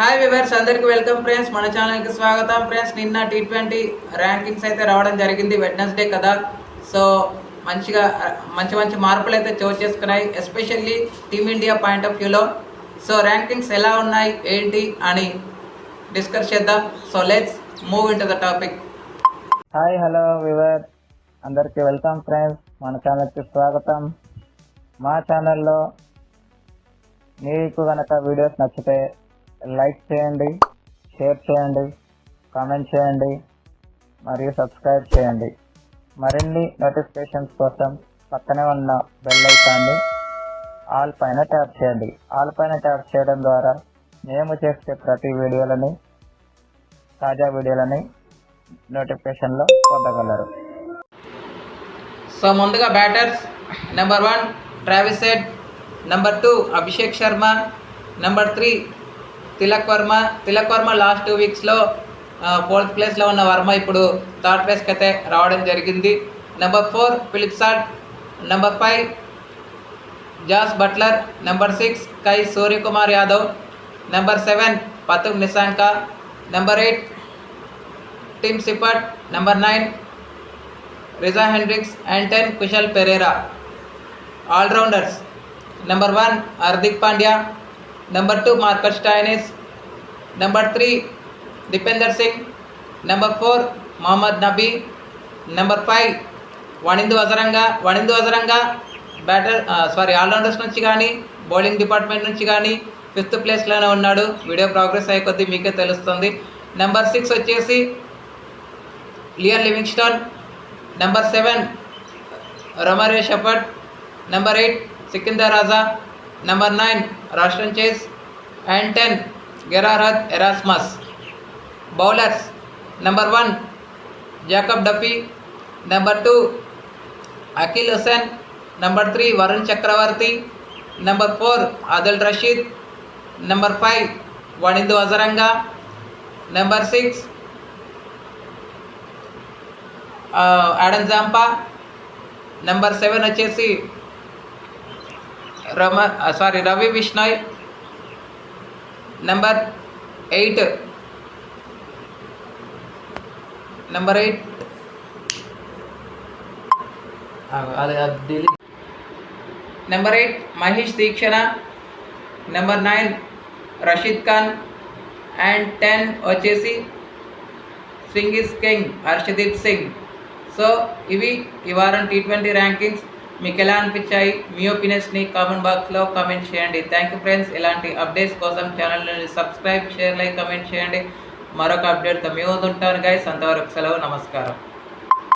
Hi viewers అందరికీ welcome friends మన ఛానల్కి స్వాగతం ఫ్రెండ్స్ నిన్న టీ ట్వంటీ ర్యాంకింగ్స్ అయితే రావడం జరిగింది వెడ్నెస్డే కదా సో మంచిగా మంచి మంచి మార్పులు అయితే చోటు చేసుకున్నాయి especially team India point of వ్యూలో సో ర్యాంకింగ్స్ ఎలా ఉన్నాయి ఏంటి అని డిస్కస్ చేద్దాం so let's move in to the topic hi hello viewer అందరికీ వెల్కమ్ ఫ్రెండ్స్ మన ఛానల్కి స్వాగతం మా ఛానల్లో మీకు కనుక వీడియోస్ నచ్చితే లైక్ చేయండి షేర్ చేయండి కామెంట్ చేయండి మరియు సబ్స్క్రైబ్ చేయండి మరిన్ని నోటిఫికేషన్స్ కోసం పక్కనే ఉన్న బెల్ ఐకాన్ని ఆల్ పైన ట్యాప్ చేయండి ఆల్ పైన ట్యాప్ చేయడం ద్వారా మేము చేసే ప్రతి వీడియోలని తాజా వీడియోలని నోటిఫికేషన్లో పొందగలరు సో ముందుగా batters number one Travis Head number two Abhishek Sharma number three Tilak Varma Tilak Varma last two వీక్స్లో fourth ప్లేస్లో ఉన్న వర్మ ఇప్పుడు థర్డ్ ప్లేస్కి అయితే రావడం జరిగింది number four Phil Salt number five Jos Buttler number six కై Suryakumar Yadav number seven Pathum Nissanka number eight Tim Seifert number nine Reeza Hendricks and ten Kusal Perera allrounders number one Hardik Pandya number two Marcus Stoinis number three Dipendra Singh number four Mohammad Nabi number five Wanindu Hasaranga Wanindu Hasaranga batter sorry allrounders నుంచి కానీ bowling department నుంచి కానీ fifth ప్లేస్లోనే ఉన్నాడు video progress అయ్యే కొద్దీ మీకే తెలుస్తుంది నెంబర్ సిక్స్ వచ్చేసి Liam Livingstone number seven Romario Shepherd number eight Sikandar Raza number nine రాష్ట్రం chase యాంటెన్ Gerhard Erasmus bowlers number one Jacob Duffy number two Akeal Hosein number three Varun Chakravarthy number four Adil Rashid number five Wanindu Hasaranga number six Adam Zampa number seven వచ్చేసి Uh, Ravi Vishnoi. Number 8. Number 8 Mahesh Deekshana. Number 9 Rashid Khan, and 10 Ochesi Swingis King Arshdeep Singh. So, ivi Ivaran T20 rankings. మీకు ఎలా అనిపించాయి మీ ఒపీనియన్స్ని comment బాక్స్లో comment చేయండి thank you friends ఇలాంటి updates కోసం ఛానల్ని సబ్స్క్రైబ్ షేర్ లైక్ కమెంట్ చేయండి మరొక అప్డేట్తో మేము ఉంటాను గైస్ అంతవరకు సెలవు నమస్కారం